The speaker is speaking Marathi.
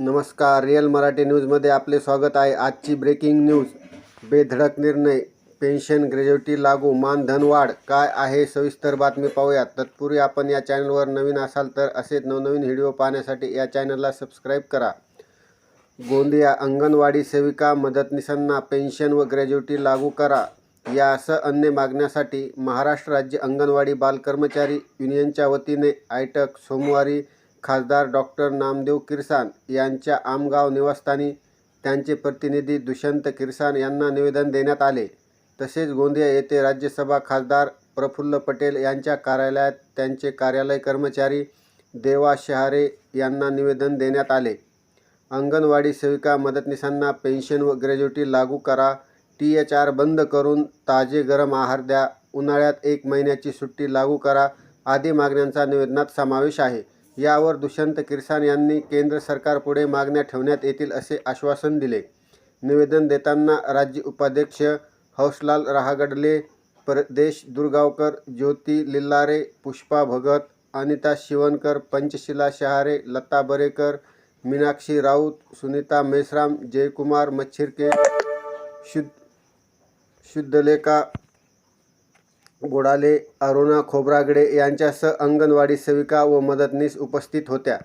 नमस्कार रिअल मराठी न्यूजमध्ये आपले स्वागत आहे. आजची ब्रेकिंग न्यूज बेधडक निर्णय पेन्शन ग्रॅज्युटी लागू मानधन वाढ काय आहे सविस्तर बातमी पाहूया तत्पूर्वी आपण या चॅनलवर नवीन असाल तर असेच नवनवीन व्हिडिओ पाहण्यासाठी या चॅनलला सबस्क्राईब करा. गोंदिया अंगणवाडी सेविका मदतनीसांना पेन्शन व ग्रॅज्युटी लागू करा. यासह अन्य मागण्यासाठी महाराष्ट्र राज्य अंगणवाडी बालकर्मचारी युनियनच्या वतीने आयटक सोमवारी खासदार डॉक्टर नामदेव किरसान यांच्या आमगाव निवासस्थानी त्यांचे प्रतिनिधी दुष्यंत किरसान यांना निवेदन देण्यात आले. तसेच गोंदिया येथे राज्यसभा खासदार प्रफुल्ल पटेल यांच्या कार्यालयात त्यांचे कार्यालय कर्मचारी देवा शहारे यांना निवेदन देण्यात आले. अंगणवाडी सेविका मदतनीसांना पेन्शन व ग्रॅज्युटी लागू करा. टी एच आर बंद करून ताजे गरम आहार द्या. उन्हाळ्यात एक महिन्याची सुट्टी लागू करा. आदी मागण्यांचा निवेदनात समावेश आहे. यावर दुष्यंत किरसान यांनी केंद्र सरकारपुढे मागण्या ठेवण्यात येतील असे आश्वासन दिले. निवेदन देताना राज्य उपाध्यक्ष हौसलाल रहागडले प्रदेश दुर्गावकर ज्योती लिल्लारे पुष्पा भगत अनिता शिवनकर पंचशिला शहारे लता बरेकर मीनाक्षी राऊत सुनीता मेश्राम जयकुमार मच्छिरके शुद्ध शुद्धलेखा गोडाले अरुणा खोब्रागडे यांच्यासह अंगणवाडी सेविका व मदतनीस उपस्थित होत्या.